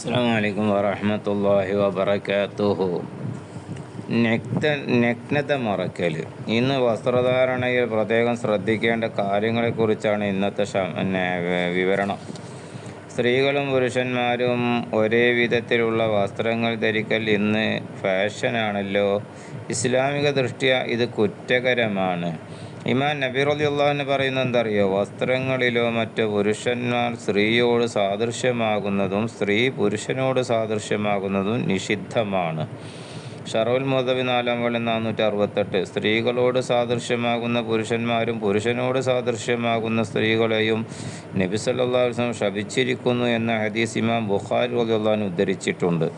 അസ്സാം വലൈക്കും വറഹമത്തല്ലാഹി നഗ്ന നഗ്നത മറക്കൽ. ഇന്ന് വസ്ത്രധാരണയിൽ പ്രത്യേകം ശ്രദ്ധിക്കേണ്ട കാര്യങ്ങളെക്കുറിച്ചാണ് ഇന്നത്തെ വിവരണം. സ്ത്രീകളും പുരുഷന്മാരും ഒരേ വിധത്തിലുള്ള വസ്ത്രങ്ങൾ ധരിക്കൽ ഇന്ന് ഫാഷനാണല്ലോ. ഇസ്ലാമിക ദൃഷ്ട്യ ഇത് കുറ്റകരമാണ്. ഇമാൻ നബീർ അള്ളാഹുവിന് പറയുന്നത് എന്താ അറിയോ വസ്ത്രങ്ങളിലോ മറ്റു പുരുഷന്മാർ സ്ത്രീയോട് സാദൃശ്യമാകുന്നതും സ്ത്രീ പുരുഷനോട് സാദൃശ്യമാകുന്നതും നിഷിദ്ധമാണ്. ഷറോൽ മുതവി നാലാം വള്ളി നാനൂറ്റി അറുപത്തെട്ട് സ്ത്രീകളോട് സാദൃശ്യമാകുന്ന പുരുഷന്മാരും പുരുഷനോട് സാദൃശ്യമാകുന്ന സ്ത്രീകളെയും നബി സല്ലല്ലാഹു അലൈഹി വസല്ലം ശപിച്ചിരിക്കുന്നു എന്ന ഹദീസ് ഇമാം ബുഖാരി റളിയല്ലാഹു ഉദ്ധരിച്ചിട്ടുണ്ട്.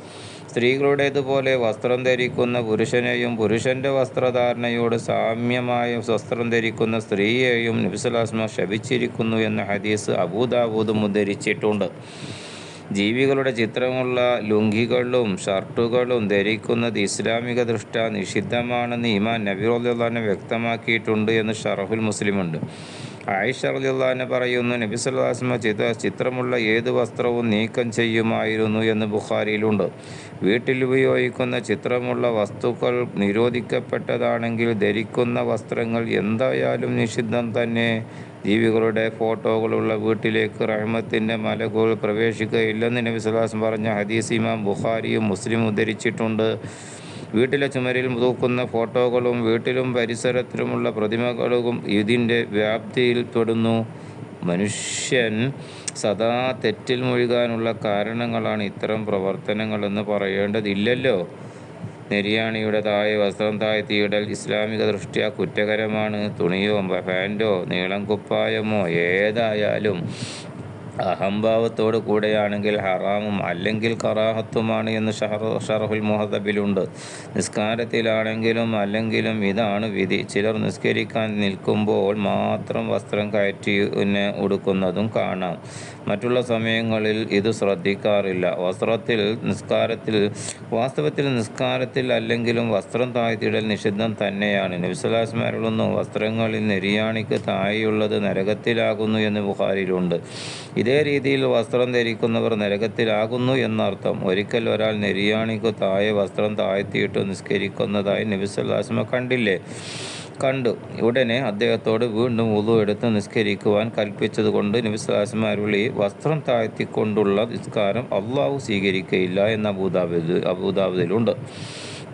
സ്ത്രീകളുടേതുപോലെ വസ്ത്രം ധരിക്കുന്ന പുരുഷനെയും പുരുഷന്റെ വസ്ത്രധാരണയോട് സാമ്യമായ വസ്ത്രം ധരിക്കുന്ന സ്ത്രീയെയും നബിസുലാസ്മ ശപിച്ചിരിക്കുന്നു എന്ന ഹദീസ് അബൂദാബൂദും ഉദ്ധരിച്ചിട്ടുണ്ട് ജീവികളുടെ ചിത്രമുള്ള ലുങ്കികളും ഷർട്ടുകളും ധരിക്കുന്നത് ഇസ്ലാമിക ദൃഷ്ട നിഷിദ്ധമാണെന്ന് ഇമാൻ നബി റളിയല്ലാഹു വ്യക്തമാക്കിയിട്ടുണ്ട് എന്ന് ഷറഫുൽ മുസ്ലിമുണ്ട്. ആയിഷ റളിയല്ലാഹു പറയുന്നു നബി സല്ലല്ലാഹു ചിത ചിത്രമുള്ള ഏത് വസ്ത്രവും നീക്കം ചെയ്യുമായിരുന്നു എന്ന് ബുഖാരിയിലുണ്ട്. വീട്ടിൽ ഉപയോഗിക്കുന്ന ചിത്രമുള്ള വസ്തുക്കൾ നിരോധിക്കപ്പെട്ടതാണെങ്കിൽ ധരിക്കുന്ന വസ്ത്രങ്ങൾ എന്തായാലും നിഷിദ്ധം തന്നെ ജീവികളുടെ ഫോട്ടോകളുള്ള വീട്ടിലേക്ക് റഹ്മത്തിന്റെ മലകൾ പ്രവേശിക്കുകയില്ലെന്ന് നബി പറഞ്ഞ ഹദീസ് ഇമാം ബുഖാരിയും മുസ്ലിം ഉദ്ധരിച്ചിട്ടുണ്ട്. വീട്ടിലെ ചുമരിൽ തൂക്കുന്ന ഫോട്ടോകളും വീട്ടിലും പരിസരത്തിലുമുള്ള പ്രതിമകളും ഇതിന്റെ വ്യാപ്തിയിൽ പെടുന്നു. മനുഷ്യൻ സദാ തെറ്റിൽ മുഴുകാനുള്ള കാരണങ്ങളാണ് ഇത്തരം പ്രവർത്തനങ്ങളെന്ന് പറയേണ്ടതില്ലല്ലോ. നെരിയാണിയുടെ താഴെ വസ്ത്രം താഴ്ത്തിയിടൽ ഇസ്ലാമിക ദൃഷ്ട്യാ കുറ്റകരമാണ്. തുണിയോ പാന്റോ നീളം കുപ്പായമോ ഏതായാലും അഹംഭാവത്തോട് കൂടെയാണെങ്കിൽ ഹറാമും അല്ലെങ്കിൽ കറാഹത്തുമാണ് എന്ന് ഷറഹുൽ മുഹദബിലുണ്ട്. നിസ്കാരത്തിലാണെങ്കിലും അല്ലെങ്കിലും ഇതാണ് വിധി. ചിലർ നിസ്കരിക്കാൻ നിൽക്കുമ്പോൾ മാത്രം വസ്ത്രം കയറ്റി ഉടുക്കുന്നതും കാണാം. മറ്റുള്ള സമയങ്ങളിൽ ഇത് ശ്രദ്ധിക്കാറില്ല. വസ്ത്രത്തിൽ നിസ്കാരത്തിൽ വാസ്തവത്തിൽ നിസ്കാരത്തിൽ അല്ലെങ്കിലും വസ്ത്രം താഴ്ത്തിയിടൽ നിഷിദ്ധം തന്നെയാണ്. നബിസ്വലാസ്മാരുള്ളൊന്നും വസ്ത്രങ്ങളിൽ നെരിയാണിക്ക് താഴെയുള്ളത് നരകത്തിലാകുന്നു എന്ന് ബുഹാരിയിലുണ്ട് ഇതേ രീതിയിൽ വസ്ത്രം ധരിക്കുന്നവർ നരകത്തിലാകുന്നു എന്നർത്ഥം. ഒരിക്കൽ ഒരാൾ നെരിയാണിക്ക് താഴെ വസ്ത്രം താഴ്ത്തിയിട്ട് നിസ്കരിക്കുന്നതായി നബിസ്വല്ലാസ്മ കണ്ടില്ലേ? കണ്ടു. ഉടനെ അദ്ദേഹത്തോട് വീണ്ടും ഉതു എടുത്ത് നിസ്കരിക്കുവാൻ കൽപ്പിച്ചതുകൊണ്ട് നബിസ്വലാസ്മ അരുളി വസ്ത്രം താഴ്ത്തിക്കൊണ്ടുള്ള നിസ്കാരം അള്ളാഹു സ്വീകരിക്കയില്ല എന്ന അബൂദാബിദ് അബൂദാബിദിലുണ്ട്.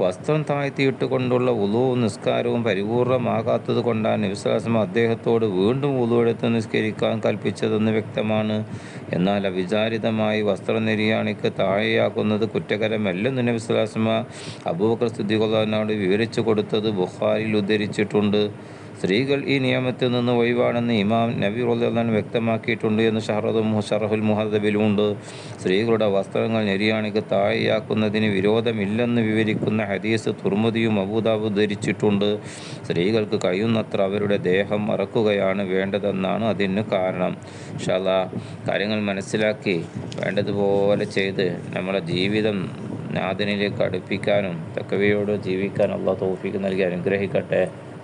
വസ്ത്രം താഴ്ത്തിയിട്ടുകൊണ്ടുള്ള ഉളുവും നിസ്കാരവും പരിപൂർണമാകാത്തത് കൊണ്ടാണ് നബിസ്വലാസം അദ്ദേഹത്തോട് വീണ്ടും ഉളു എടുത്ത് നിസ്കരിക്കാൻ കൽപ്പിച്ചതെന്ന് വ്യക്തമാണ്. എന്നാൽ അവിചാരിതമായി വസ്ത്രനിര്യാണിക്ക് താഴെയാക്കുന്നത് കുറ്റകരമല്ലെന്ന് നബിസ്വലാസ്മ അബൂബക്കർ സ്ഥിതികൊള്ളാനോട് വിവരിച്ചു കൊടുത്തത് ബുഹാരിൽ ഉദ്ധരിച്ചിട്ടുണ്ട്. സ്ത്രീകൾ ഈ നിയമത്തിൽ നിന്ന് ഒഴിവാണെന്ന് ഇമാം നബി റുല്ലാൻ വ്യക്തമാക്കിയിട്ടുണ്ട് എന്ന് ഷഹറദും ഷറഹുൽ മുഹദബിലുമുണ്ട് സ്ത്രീകളുടെ വസ്ത്രങ്ങൾ നെരിയാണിക്ക് താഴെയാക്കുന്നതിന് വിരോധമില്ലെന്ന് വിവരിക്കുന്ന ഹദീസ് തുർമുദിയും അബൂദാബു ധരിച്ചിട്ടുണ്ട് സ്ത്രീകൾക്ക് കഴിയുന്നത്ര അവരുടെ ദേഹം മറക്കുകയാണ് വേണ്ടതെന്നാണ് അതിന് കാരണം. ഷല കാര്യങ്ങൾ മനസ്സിലാക്കി വേണ്ടതുപോലെ ചെയ്ത് നമ്മുടെ ജീവിതം നാഥനിലേക്ക് അടുപ്പിക്കാനും തക്കവയോട് ജീവിക്കാൻ തോഫിക്ക് നൽകി അനുഗ്രഹിക്കട്ടെ.